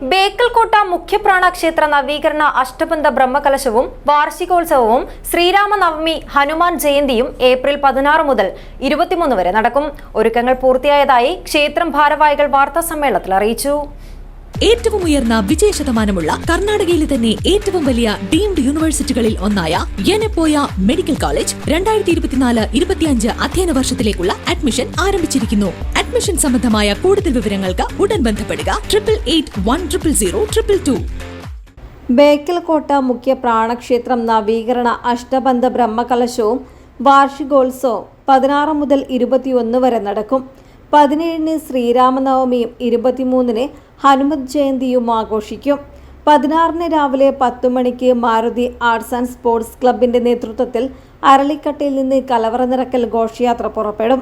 ബേക്കൽകോട്ട മുഖ്യപ്രാണ ക്ഷേത്ര നവീകരണ അഷ്ടബന്ധ ബ്രഹ്മകലശവും വാർഷികോത്സവവും ശ്രീരാമനവമി ഹനുമാൻ ജയന്തിയും ഏപ്രിൽ പതിനാറ് മുതൽ ഇരുപത്തിമൂന്ന് വരെ നടക്കും. ഒരുക്കങ്ങൾ പൂർത്തിയായതായി ക്ഷേത്രം ഭാരവാഹികൾ വാർത്താ സമ്മേളനത്തിൽ അറിയിച്ചു. ഏറ്റവും ഉയർന്ന വിജയ ശതമാനമുള്ള കർണാടകയിലെ തന്നെ ഏറ്റവും വലിയ ഡീംഡ് യൂണിവേഴ്സിറ്റികളിൽ ഒന്നായ യനപ്പോയ മെഡിക്കൽ കോളേജ് രണ്ടായിരത്തി ഇരുപത്തിനാല് ഇരുപത്തിയഞ്ച് അധ്യയന വർഷത്തിലേക്കുള്ള അഡ്മിഷൻ ആരംഭിച്ചിരിക്കുന്നു. അഡ്മിഷൻ സംബന്ധമായ കൂടുതൽ വിവരങ്ങൾക്ക് ഉടൻ ബന്ധപ്പെടുക. Triple eight one triple zero triple two. Bekalkotta മുഖ്യ പ്രാണക്ഷേത്രം നവീകരണ അഷ്ടബന്ധ ബ്രഹ്മകലശവും വാർഷികോത്സവം പതിനാറ് മുതൽ ഇരുപത്തിയൊന്ന് വരെ നടക്കും. പതിനേഴിന് ശ്രീരാമനവമിയും ഇരുപത്തിമൂന്നിന് ഹനുമത് ജയന്തിയും ആഘോഷിക്കും. പതിനാറിന് രാവിലെ പത്തു മണിക്ക് മാരുതി ആർട്സ് ആൻഡ് സ്പോർട്സ് ക്ലബിന്റെ നേതൃത്വത്തിൽ അരളിക്കട്ടയിൽ നിന്ന് കലവറ നിറക്കൽ ഘോഷയാത്ര പുറപ്പെടും.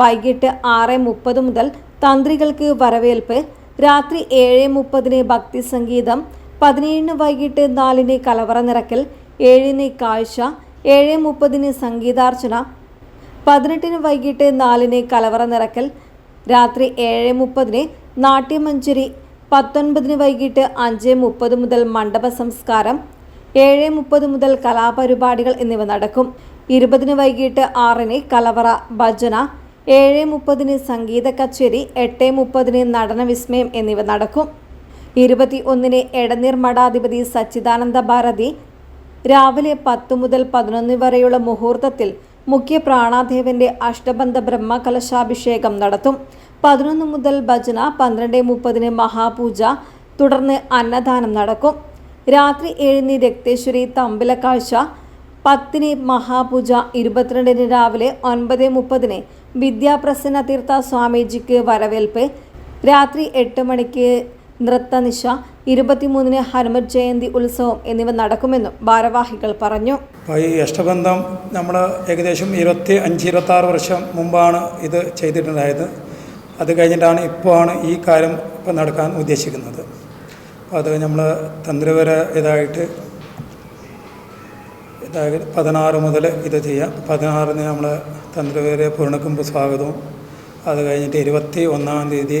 വൈകിട്ട് ആറ് മുപ്പത് മുതൽ തന്ത്രികൾക്ക് വരവേൽപ്പ് രാത്രി ഏഴ് മുപ്പതിന് ഭക്തി സംഗീതം പതിനേഴിന് വൈകിട്ട് നാലിന് കലവറ നിറക്കൽ ഏഴിന് കാഴ്ച ഏഴ് മുപ്പതിന് സംഗീതാർച്ചന പതിനെട്ടിന് വൈകിട്ട് നാലിന് കലവറ നിറക്കൽ രാത്രി ഏഴ് മുപ്പതിന് നാട്യമഞ്ജരി പത്തൊൻപതിന് വൈകിട്ട് അഞ്ച് മുപ്പത് മുതൽ മണ്ഡപ സംസ്കാരം ഏഴ് മുപ്പത് മുതൽ കലാപരിപാടികൾ എന്നിവ നടക്കും. ഇരുപതിന് വൈകിട്ട് ആറിന് കലവറ ഭജന ഏഴ് മുപ്പതിന് സംഗീത കച്ചേരി എട്ട് മുപ്പതിന് നടന വിസ്മയം എന്നിവ നടക്കും. ഇരുപത്തി ഒന്നിന് എടനീർ മഠാധിപതി സച്ചിദാനന്ദ ഭാരതി രാവിലെ പത്ത് മുതൽ പതിനൊന്ന് വരെയുള്ള മുഹൂർത്തത്തിൽ മുഖ്യ പ്രാണാദേവന്റെ അഷ്ടബന്ധ ബ്രഹ്മകലശാഭിഷേകം നടത്തും. പതിനൊന്ന് മുതൽ ഭജന പന്ത്രണ്ട് മുപ്പതിന് മഹാപൂജ തുടർന്ന് അന്നദാനം നടക്കും. രാത്രി ഏഴിന് രക്തേശ്വരി തമ്പില കാഴ്ച പത്തിന് മഹാപൂജ ഇരുപത്തിരണ്ടിന് രാവിലെ ഒൻപത് മുപ്പതിന് വിദ്യാപ്രസന്ന തീർത്ഥ സ്വാമിജിക്ക് വരവേൽപ്പ് രാത്രി എട്ട് മണിക്ക് നൃത്തനിശ ഇരുപത്തിമൂന്നിന് ഹനുമത് ജയന്തി ഉത്സവം എന്നിവ നടക്കുമെന്നും ഭാരവാഹികൾ പറഞ്ഞു. ഈ അഷ്ടബന്ധം നമ്മൾ ഏകദേശം ഇരുപത്തി അഞ്ച് ഇരുപത്തി ആറ് വർഷം മുമ്പാണ് ഇത് ചെയ്തിട്ടുണ്ടായത്. അത് കഴിഞ്ഞിട്ടാണ് ഇപ്പോൾ ആണ് ഈ കാര്യം ഇപ്പം നടക്കാൻ ഉദ്ദേശിക്കുന്നത്. അപ്പോൾ അത് നമ്മൾ തന്ത്രപര ഇതായിട്ട് ഇതായത് പതിനാറ് മുതൽ ഇത് ചെയ്യാം. പതിനാറിന് നമ്മൾ തന്ത്രപര പൂർണക്കുമ്പ് സ്വാഗതവും. അത് കഴിഞ്ഞിട്ട് ഇരുപത്തി ഒന്നാം തീയതി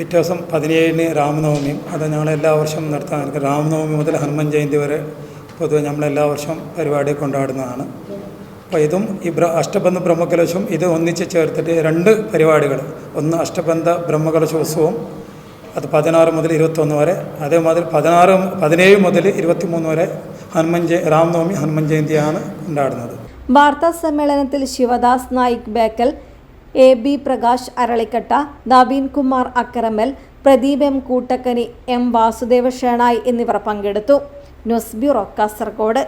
പിറ്റേ ദിവസം പതിനേഴിന് രാമനവമിയും അത് ഞങ്ങൾ എല്ലാ വർഷവും നടത്താൻ രാമനവമി മുതൽ ഹനുമാൻ ജയന്തി വരെ പൊതുവെ നമ്മൾ എല്ലാ വർഷവും പരിപാടി കൊണ്ടാടുന്നതാണ്. അപ്പോൾ ഇതും ഈ അഷ്ടബന്ധ ബ്രഹ്മകലശവും ഇത് ഒന്നിച്ച് ചേർത്തിട്ട് രണ്ട് പരിപാടികൾ. ഒന്ന് അഷ്ടബന്ധ ബ്രഹ്മകലശോത്സവം അത് പതിനാറ് മുതൽ ഇരുപത്തൊന്ന് വരെ. അതേമാതിരി പതിനാറ് പതിനേഴ് മുതൽ ഇരുപത്തിമൂന്ന് വരെ ഹനുമൻ ജയ രാമനവമി ഹനുമൻ ജയന്തിയാണ് കൊണ്ടാടുന്നത്. വാർത്താ സമ്മേളനത്തിൽ Shivadas Naik Bekal A B Prakash Aralikatta Naveen Kumar Akkaramal Pradeep M Koottakkani M Vasudeva Shenoy എന്നിവർ പങ്കെടുത്തു. News bureau Kasaragod.